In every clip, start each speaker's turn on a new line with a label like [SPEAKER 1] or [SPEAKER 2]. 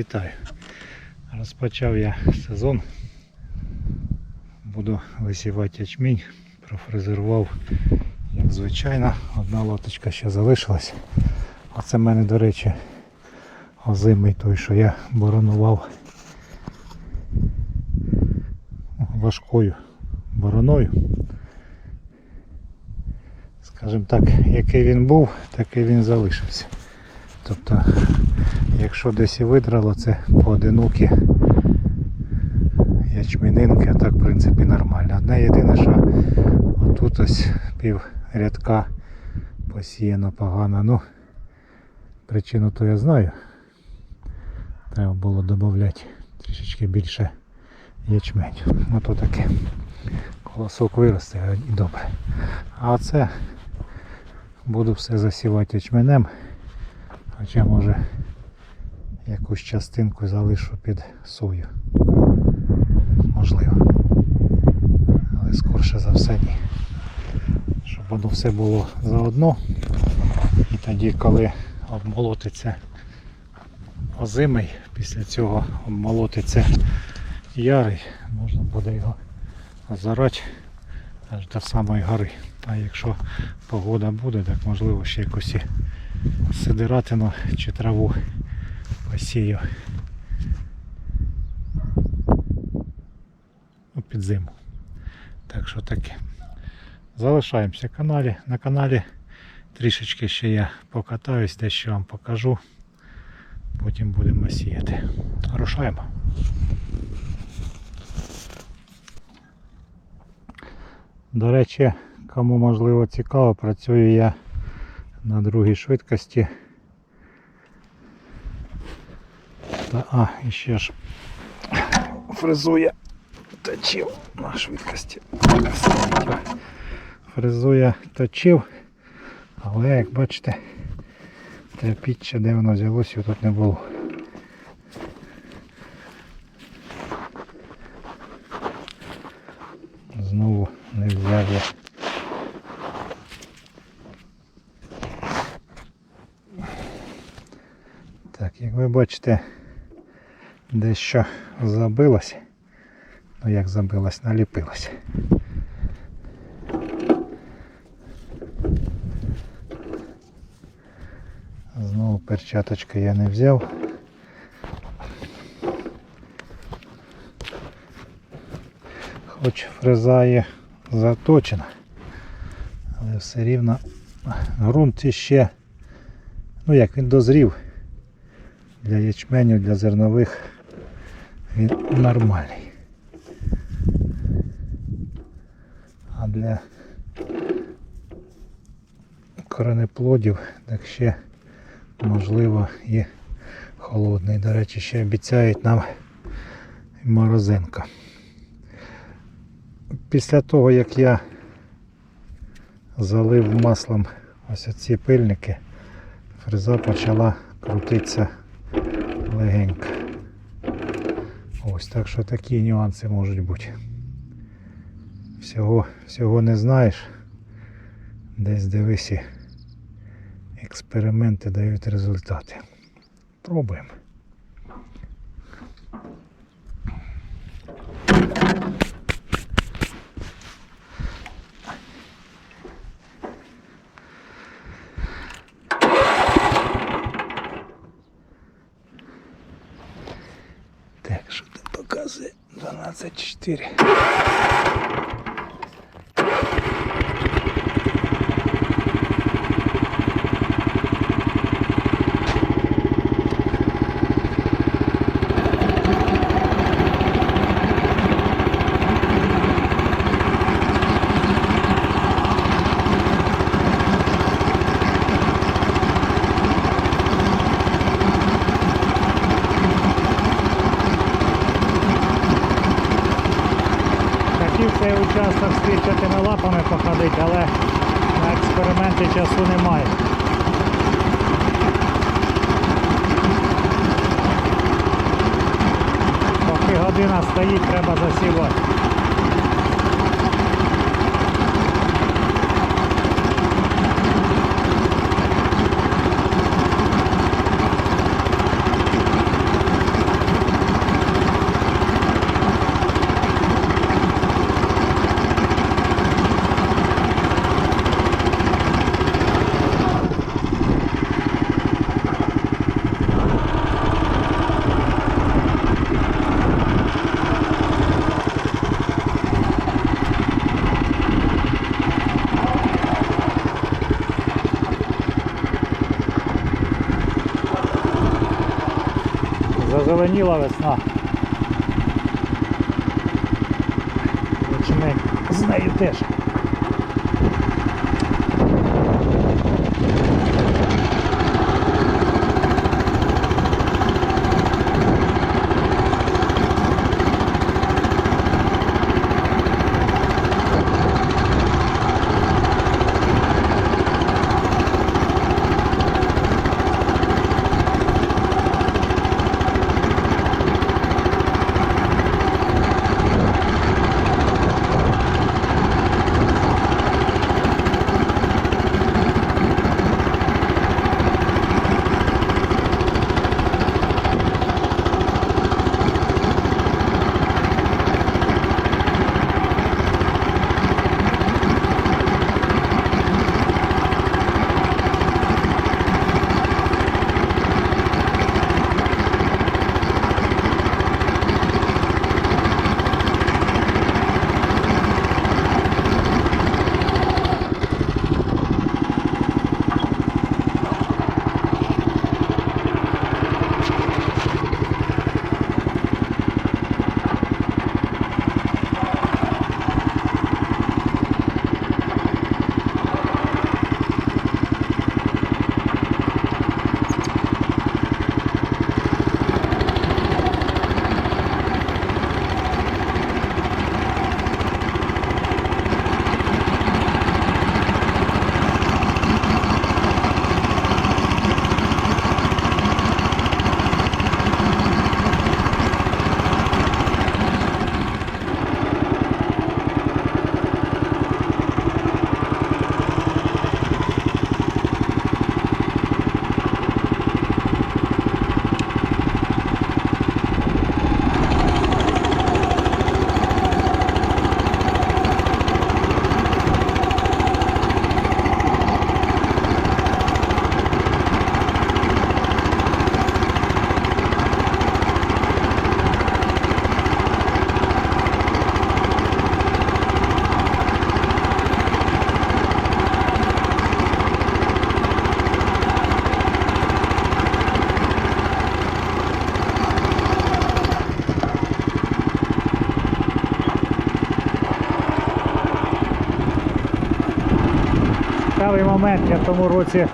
[SPEAKER 1] Вітаю. Розпочав я сезон. Буду висівати ячмінь. Профрезерував, як звичайно. Одна лоточка ще залишилась. А це в мене, до речі, озимий той, що я боронував важкою бороною. Скажімо так, який він був, такий він залишився. Тобто, якщо десь і видрало, це поодинокі ячмінинки, а так в принципі нормально. Одне єдине, що отут ось пів рядка посіяно погано. Ну, причину то я знаю. Треба було додати трішечки більше ячменю. Ото таке. Колосок виросте і добре. А це буду все засівати ячменем. Хоча може якусь частинку залишу під сою. Можливо. Але скорше за все ні. Щоб воно все було заодно. І тоді, коли обмолотиться озимий, після цього обмолотиться ярий, можна буде його зарати аж до самої гори. А якщо погода буде, так можливо ще якось сидиратину чи траву посію ну, під. Так що таке. Залишаємося в каналі. На каналі трішечки ще я покатаюсь, дещо вам покажу. Потім будемо сіяти. Рушаємо. До речі, кому можливо цікаво, працюю я на другій швидкості. Та, а, і ще ж фрезує точив на швидкості. Фрезує точив, але як бачите, тряпіччя, де воно взялося, його тут не було. Знову не взяв я. Так, як ви бачите, дещо забилось. Ну як забилось, наліпилось. Знову перчаточки я не взяв. Хоч фреза є заточена, але все рівно ґрунт іще, ну як він дозрів для ячменю, для зернових він нормальний. А для коренеплодів так ще можливо і холодний. До речі, ще обіцяють нам і морозенка. Після того як я залив маслом ось ці пильники, фреза почала крутитися легенько. Ось так що такі нюанси можуть бути. Всього, всього не знаєш. Десь дивись експерименти дають результати. Пробуємо. Так, що там показує? 12.4. кирчатими лапами походити, але на експерименти часу немає. Поки година стоїть, треба засівати. Позеленіла весна. Ми з нею теж. Момент, я в тому році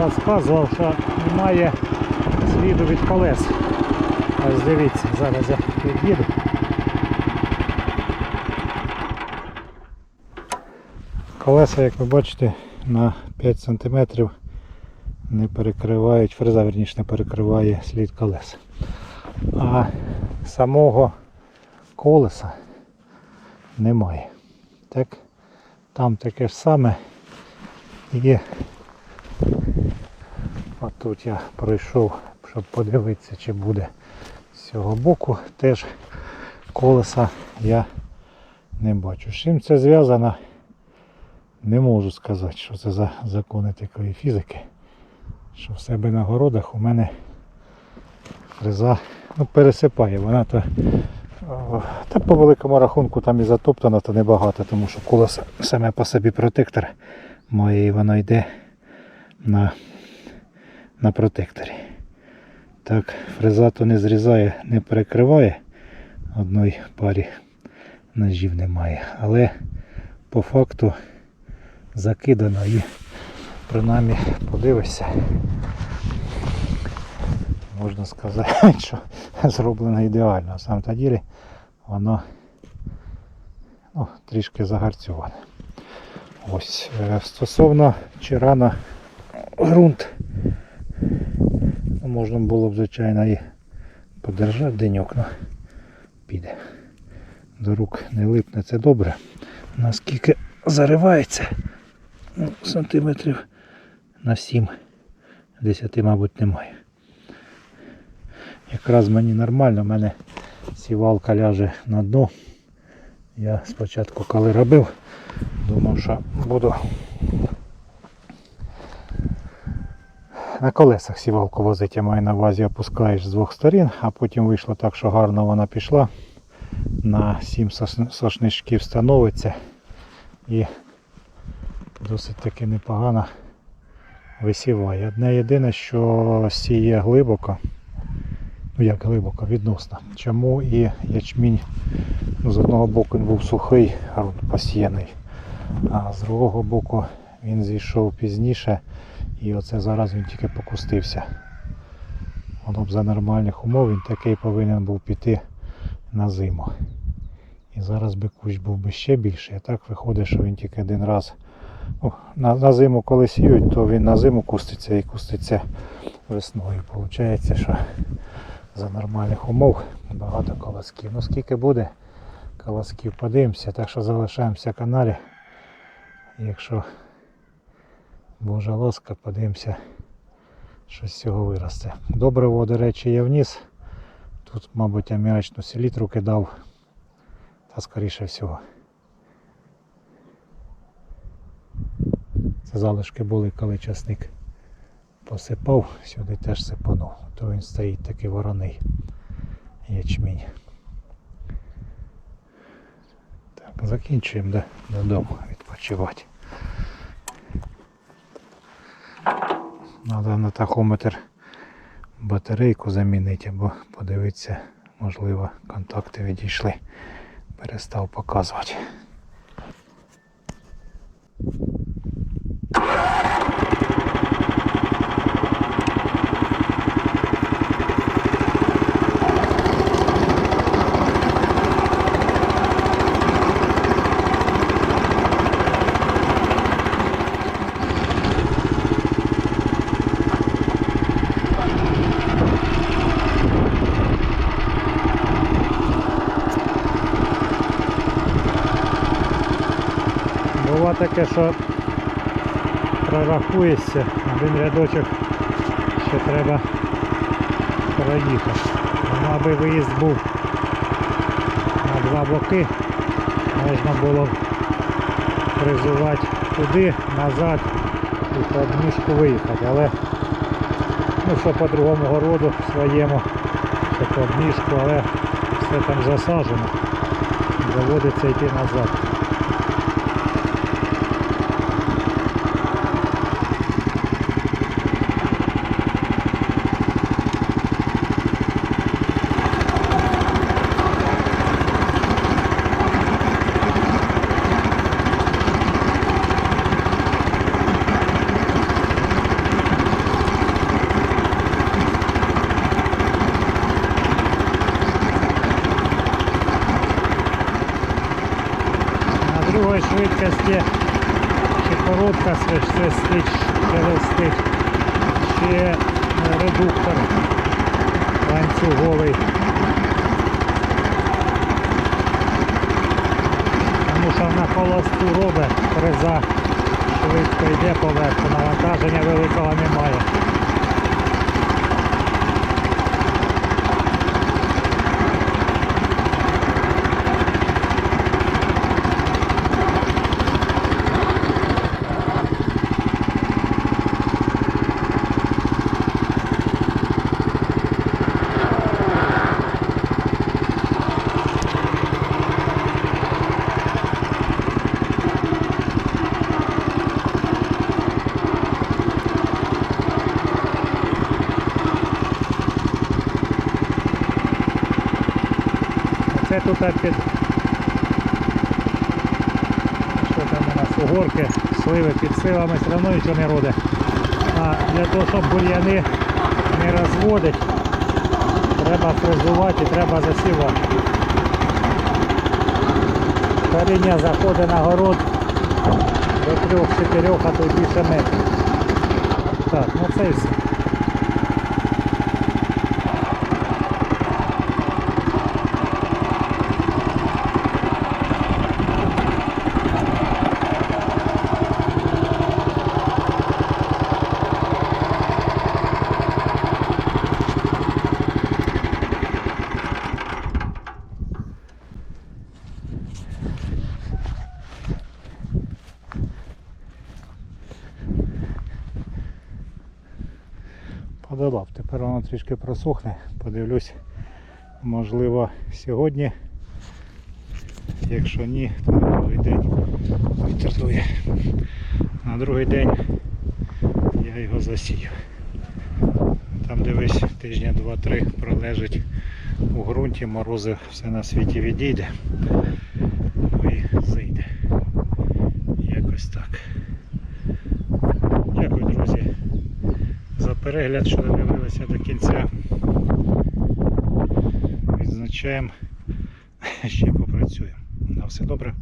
[SPEAKER 1] розказував, що немає сліду від колес. Ось дивіться, зараз я під'їду. Колеса, як ви бачите, на 5 см не перекривають, фреза верніше не перекриває слід колес. А самого колеса немає. Так? Там таке ж саме. І отут я пройшов, щоб подивитися, чи буде з цього боку. Теж колеса я не бачу. З чим це зв'язано, не можу сказати, що це за закони такої фізики. Що в себе на городах у мене фреза ну, пересипає. Вона то та по великому рахунку там і затоптано, то небагато, тому що колесо саме по собі протектор має і воно йде на, на протекторі. Так, фреза то не зрізає, не перекриває. Одної парі ножів немає. Але по факту закидано і принаймні подивишся. Можна сказати, що зроблено ідеально. Сам та ділі воно ну, трішки загарцьоване. Ось. е, Стосовно чи рано ґрунт. Ну, можна було б, звичайно, і подержати деньок, але піде. До рук не липне, це добре. Наскільки заривається, ну, сантиметрів на 7, 10, мабуть, немає. Якраз мені нормально, в мене сівалка ляже на дно. Я спочатку, коли робив, думав, що буду на колесах сівалку возити, я маю на увазі опускаєш з двох сторін, а потім вийшло так, що гарно вона пішла. На 7 сошничків становиться і досить таки непогано висіває. Одне єдине, що сіє глибоко Ну як глибоко, відносно. Чому і ячмінь ну, з одного боку він був сухий, ґрунт посіяний, а з другого боку він зійшов пізніше і оце зараз він тільки покустився. Воно б за нормальних умов він такий повинен був піти на зиму. І зараз би кущ був би ще більший, а так виходить, що він тільки один раз. Ну, на, на зиму коли сіють, то він на зиму куститься і куститься весною. Получається, що за нормальних умов багато колосків. Ну скільки буде колосків, подивимося, так що залишаємося в каналі. Якщо Божа ласка, подивимося, що з цього виросте. Добриво, до речі, є вниз. Тут, мабуть, аміачну селітру кидав. Та скоріше всього. Це залишки були, коли часник посипав, сюди теж сипанув. То він стоїть такий вороний ячмінь. Так, закінчуємо додому відпочивати. Треба на тахометр батарейку замінити або подивитися, можливо, контакти відійшли. Перестав показувати. Таке, що прорахуєшся, один рядочок ще треба проїхати. Аби виїзд був на два боки, можна було призувати туди, назад і по обніжку виїхати. Але ну що по другому городу своєму, що по обніжку, але все там засаджено. Доводиться йти назад. на другій швидкості чи коротка свиш- свистить, шелестить, чи Ще редуктор ланцюговий. Тому що на холосту робить, реза швидко йде поверху, навантаження великого немає. Це тут під що там у нас угорки, сливи під силами все одно нічого не роде. А для того, щоб бур'яни не розводить, треба фрезувати і треба засівати. Коріння заходить на город до 3-4, а то більше метрів. Так, ну це все. Подолав. Тепер воно трішки просохне. Подивлюсь, можливо, сьогодні. Якщо ні, то на другий день вітер. На другий день я його засію. Там дивись, тижня два-три пролежить у ґрунті, морози все на світі відійде. Ну і зайде. Якось так. Дякую, друзі, за перегляд, що додивилися до кінця. Відзначаємо, ще попрацюємо. На все добре,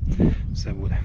[SPEAKER 1] все буде.